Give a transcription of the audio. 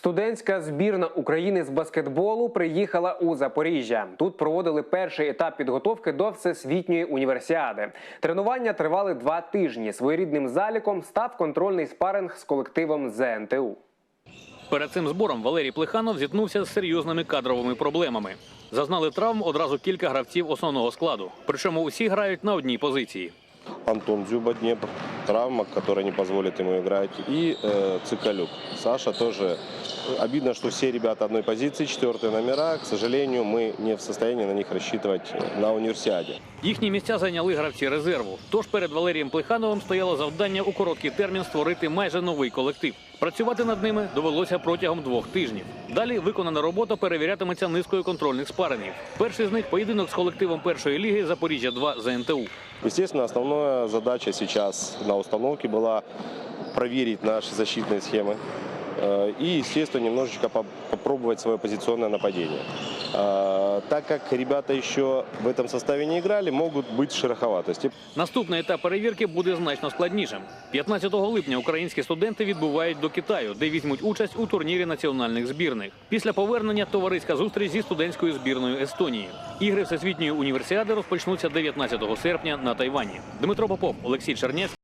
Студентська збірна України з баскетболу приїхала у Запоріжжя. Тут проводили перший етап підготовки до всесвітньої універсіади. Тренування тривали два тижні. Своєрідним заліком став контрольний спаринг з колективом ЗНТУ. Перед цим збором Валерій Плеханов зіткнувся з серйозними кадровими проблемами. Зазнали травм одразу кілька гравців основного складу. Причому усі грають на одній позиції. Антон Дзюба Днепр, травма, которая не позволит ему играть. И э, Цикалюк. Саша тоже. Обидно, что все ребята одной позиции, четвертые номера. К сожалению, мы не в состоянии на них рассчитывать на универсиаде. Їхні місця зайняли гравці резерву. Тож перед Валерієм Плехановим стояло завдання у короткий термін створити майже новий колектив. Працювати над ними довелося протягом двох тижнів. Далі виконана робота перевірятиметься низкою контрольних спарингів. Перший з них поєдинок з колективом першої ліги Запоріжжя 2 ЗНТУ. Естественно, основная задача сейчас на установке была проверить наши защитные схемы э, и, естественно, немножечко по- попробовать свое позиционное нападение. Э, Так как ребята еще в этом составе не играли, могут быть шероховатости. Наступний етап перевірки буде значно складнішим. 15 липня українські студенти відбувають до Китаю, де візьмуть участь у турнірі національних збірних. Після повернення товариська зустріч зі студентською збірною Естонії. Ігри Всесвітньої універсіади розпочнуться 19 серпня на Тайвані. Дмитро Попов, Олексій Чернець.